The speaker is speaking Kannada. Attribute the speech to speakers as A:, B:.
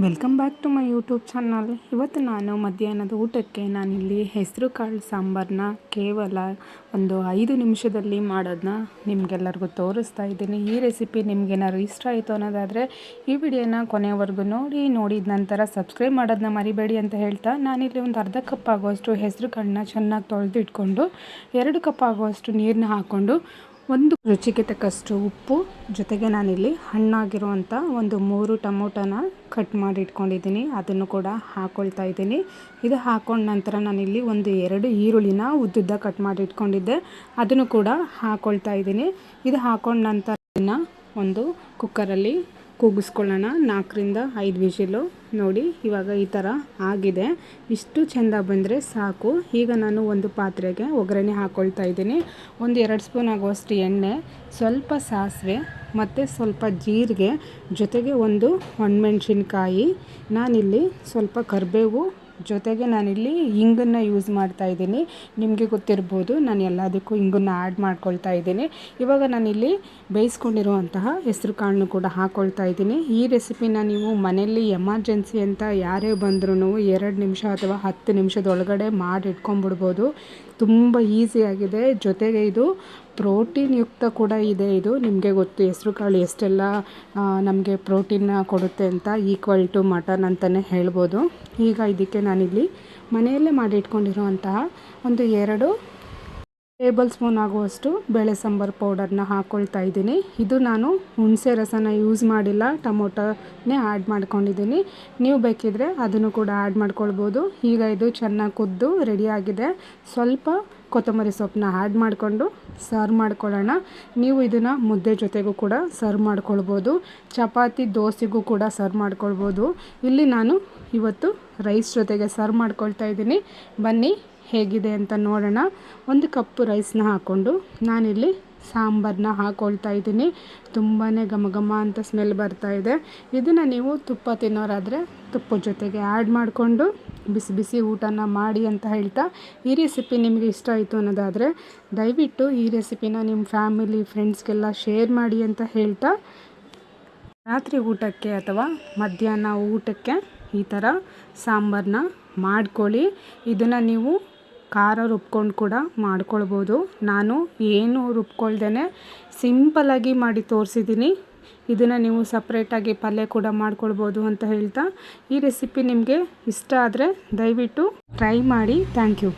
A: Welcome back to my YouTube channel ಇವತ್ತು ನಾನು ಮಧ್ಯಾಹ್ನದ ಊಟಕ್ಕೆ ನಾನಿಲ್ಲಿ ಹೆಸರು ಕಾಳು ಸಾಂಬಾರನ್ನ ಕೇವಲ ಒಂದು ಐದು ನಿಮಿಷದಲ್ಲಿ ಮಾಡೋದನ್ನ ನಿಮಗೆಲ್ಲರಿಗೂ ತೋರಿಸ್ತಾ ಇದ್ದೀನಿ. ಈ ರೆಸಿಪಿ ನಿಮಗೇನಾದ್ರು ಇಷ್ಟ ಆಯಿತು ಅನ್ನೋದಾದರೆ ಈ ವಿಡಿಯೋನ ಕೊನೆವರೆಗೂ ನೋಡಿ, ನೋಡಿದ ನಂತರ ಸಬ್ಸ್ಕ್ರೈಬ್ ಮಾಡೋದನ್ನ ಮರಿಬೇಡಿ ಅಂತ ಹೇಳ್ತಾ ನಾನಿಲ್ಲಿ ಒಂದು ಅರ್ಧ ಕಪ್ ಆಗುವಷ್ಟು ಹೆಸರು ಕಾಳನ್ನ ಚೆನ್ನಾಗಿ ತೊಳೆದಿಟ್ಕೊಂಡು ಎರಡು ಕಪ್ ಆಗುವಷ್ಟು ನೀರನ್ನ ಹಾಕ್ಕೊಂಡು ಒಂದು ರುಚಿಗೆ ತಕ್ಕಷ್ಟು ಉಪ್ಪು, ಜೊತೆಗೆ ನಾನಿಲ್ಲಿ ಹಣ್ಣಾಗಿರುವಂಥ ಒಂದು ಮೂರು ಟೊಮೊಟೊನ ಕಟ್ ಮಾಡಿ ಇಟ್ಕೊಂಡಿದ್ದೀನಿ ಅದನ್ನು ಕೂಡ ಹಾಕ್ಕೊಳ್ತಾ ಇದ್ದೀನಿ. ಇದು ಹಾಕೊಂಡ ನಂತರ ನಾನಿಲ್ಲಿ ಒಂದು ಎರಡು ಈರುಳ್ಳಿನ ಉದ್ದುದ್ದ ಕಟ್ ಮಾಡಿ ಇಟ್ಕೊಂಡಿದ್ದೆ ಅದನ್ನು ಕೂಡ ಹಾಕ್ಕೊಳ್ತಾ ಇದ್ದೀನಿ. ಇದು ಹಾಕ್ಕೊಂಡ ನಂತರ ಒಂದು ಕುಕ್ಕರಲ್ಲಿ ಕೂಗಿಸ್ಕೊಳ್ಳೋಣ. ನಾಲ್ಕರಿಂದ ಐದು ವಿಷಿಲು ನೋಡಿ, ಇವಾಗ ಈ ಥರ ಆಗಿದೆ. ಇಷ್ಟು ಚೆಂದ ಬಂದರೆ ಸಾಕು. ಈಗ ನಾನು ಒಂದು ಪಾತ್ರೆಗೆ ಒಗ್ಗರಣೆ ಹಾಕ್ಕೊಳ್ತಾ ಇದ್ದೀನಿ. ಒಂದು ಎರಡು ಸ್ಪೂನ್ ಆಗುವಷ್ಟು ಎಣ್ಣೆ, ಸ್ವಲ್ಪ ಸಾಸಿವೆ ಮತ್ತು ಸ್ವಲ್ಪ ಜೀರಿಗೆ, ಜೊತೆಗೆ ಒಂದು ಒಣಮೆಣ್ಸಿನ್ಕಾಯಿ. ನಾನಿಲ್ಲಿ ಸ್ವಲ್ಪ ಕರಿಬೇವು ಜೊತೆಗೆ ನಾನಿಲ್ಲಿ ಇಂಗನ್ನು ಯೂಸ್ ಮಾಡ್ತಾ ಇದ್ದೀನಿ. ನಿಮಗೆ ಗೊತ್ತಿರ್ಬೋದು, ನಾನು ಎಲ್ಲದಕ್ಕೂ ಇಂಗನ್ನು ಆ್ಯಡ್ ಮಾಡ್ಕೊಳ್ತಾ ಇದ್ದೀನಿ. ಇವಾಗ ನಾನಿಲ್ಲಿ ಬೇಯಿಸ್ಕೊಂಡಿರುವಂತಹ ಹೆಸರು ಕಾಳನ್ನು ಕೂಡ ಹಾಕ್ಕೊಳ್ತಾ ಇದ್ದೀನಿ. ಈ ರೆಸಿಪಿನ ನೀವು ಮನೆಯಲ್ಲಿ ಎಮರ್ಜೆನ್ಸಿ ಅಂತ ಯಾರೇ ಬಂದ್ರೂ ಎರಡು ನಿಮಿಷ ಅಥವಾ ಹತ್ತು ನಿಮಿಷದೊಳಗಡೆ ಮಾಡಿ ಇಟ್ಕೊಂಡ್ಬಿಡ್ಬೋದು. ತುಂಬ ಈಸಿಯಾಗಿದೆ ಜೊತೆಗೆ ಇದು ಪ್ರೋಟೀನ್ ಯುಕ್ತ ಕೂಡ ಇದೆ ಇದು. ನಿಮಗೆ ಗೊತ್ತು ಹೆಸ್ರು ಕಾಳು ಎಷ್ಟೆಲ್ಲ ನಮಗೆ ಪ್ರೋಟೀನ್ನ ಕೊಡುತ್ತೆ ಅಂತ ಈಕ್ವಲ್ ಟು ಮಟನ್ ಅಂತಲೇ ಹೇಳ್ಬೋದು. ಈಗ ಇದಕ್ಕೆ ನಾನಿಲ್ಲಿ ಮನೆಯಲ್ಲೇ ಮಾಡಿಟ್ಕೊಂಡಿರುವಂತಹ ಒಂದು ಎರಡು ಟೇಬಲ್ ಸ್ಪೂನ್ ಆಗುವಷ್ಟು ಬೇಳೆ ಸಾಂಬಾರು ಪೌಡರ್ನ ಹಾಕ್ಕೊಳ್ತಾ ಇದ್ದೀನಿ. ಇದು ನಾನು ಹುಣಸೆ ರಸನ ಯೂಸ್ ಮಾಡಿಲ್ಲ, ಟೊಮೊಟೊನೇ ಆ್ಯಡ್ ಮಾಡ್ಕೊಂಡಿದ್ದೀನಿ. ನೀವು ಬೇಕಿದ್ರೆ ಅದನ್ನು ಕೂಡ ಆ್ಯಡ್ ಮಾಡ್ಕೊಳ್ಬೋದು. ಈಗ ಇದು ಚೆನ್ನಾಗಿ ಕುದ್ದು ರೆಡಿಯಾಗಿದೆ ಸ್ವಲ್ಪ ಕೊತ್ತಂಬರಿ ಸೊಪ್ಪನ್ನ ಆ್ಯಡ್ ಮಾಡಿಕೊಂಡು ಸರ್ವ್ ಮಾಡ್ಕೊಳ್ಳೋಣ. ನೀವು ಇದನ್ನು ಮುದ್ದೆ ಜೊತೆಗೂ ಕೂಡ ಸರ್ವ್ ಮಾಡ್ಕೊಳ್ಬೋದು. ಚಪಾತಿ ದೋಸೆಗೂ ಕೂಡ ಸರ್ವ್ ಮಾಡ್ಕೊಳ್ಬೋದು. ಇಲ್ಲಿ ನಾನು ಇವತ್ತು ರೈಸ್ ಜೊತೆಗೆ ಸರ್ವ್ ಮಾಡ್ಕೊಳ್ತಾ ಇದ್ದೀನಿ. ಬನ್ನಿ ಹೇಗಿದೆ ಅಂತ ನೋಡೋಣ. ಒಂದು ಕಪ್ಪು ರೈಸ್ನ ಹಾಕ್ಕೊಂಡು ನಾನಿಲ್ಲಿ ಸಾಂಬಾರನ್ನ ಹಾಕ್ಕೊಳ್ತಾ ಇದ್ದೀನಿ. ತುಂಬಾ ಘಮ ಘಮ ಅಂತ ಸ್ಮೆಲ್ ಬರ್ತಾ ಇದೆ. ಇದನ್ನು ನೀವು ತುಪ್ಪ ತಿನ್ನೋರಾದರೆ ತುಪ್ಪದ ಜೊತೆಗೆ ಆ್ಯಡ್ ಮಾಡಿಕೊಂಡು ಬಿಸಿ ಬಿಸಿ ಊಟನ ಮಾಡಿ ಅಂತ ಹೇಳ್ತಾ ಈ ರೆಸಿಪಿ ನಿಮಗೆ ಇಷ್ಟ ಆಯಿತು ಅನ್ನೋದಾದರೆ ದಯವಿಟ್ಟು ಈ ರೆಸಿಪಿನ ನಿಮ್ಮ ಫ್ಯಾಮಿಲಿ ಫ್ರೆಂಡ್ಸ್ಗೆಲ್ಲ ಶೇರ್ ಮಾಡಿ ಅಂತ ಹೇಳ್ತಾ ರಾತ್ರಿ ಊಟಕ್ಕೆ ಅಥವಾ ಮಧ್ಯಾಹ್ನ ಊಟಕ್ಕೆ ಈ ಥರ ಸಾಂಬಾರನ್ನ ಮಾಡ್ಕೊಳ್ಳಿ. ಇದನ್ನು ನೀವು ಖಾರ ರುಬ್ಕೊಂಡು ಕೂಡ ಮಾಡ್ಕೊಳ್ಬೋದು. ನಾನು ಏನು ರುಬ್ಕೊಳ್ದೇ ಸಿಂಪಲಾಗಿ ಮಾಡಿ ತೋರಿಸಿದ್ದೀನಿ ಇದನ್ನು ನೀವು ಸಪ್ರೇಟಾಗಿ ಪಲ್ಯ ಕೂಡ ಮಾಡ್ಕೊಳ್ಬೋದು ಅಂತ ಹೇಳ್ತಾ ಈ ರೆಸಿಪಿ ನಿಮಗೆ ಇಷ್ಟ ಆದರೆ ದಯವಿಟ್ಟು ಟ್ರೈ ಮಾಡಿ. Thank you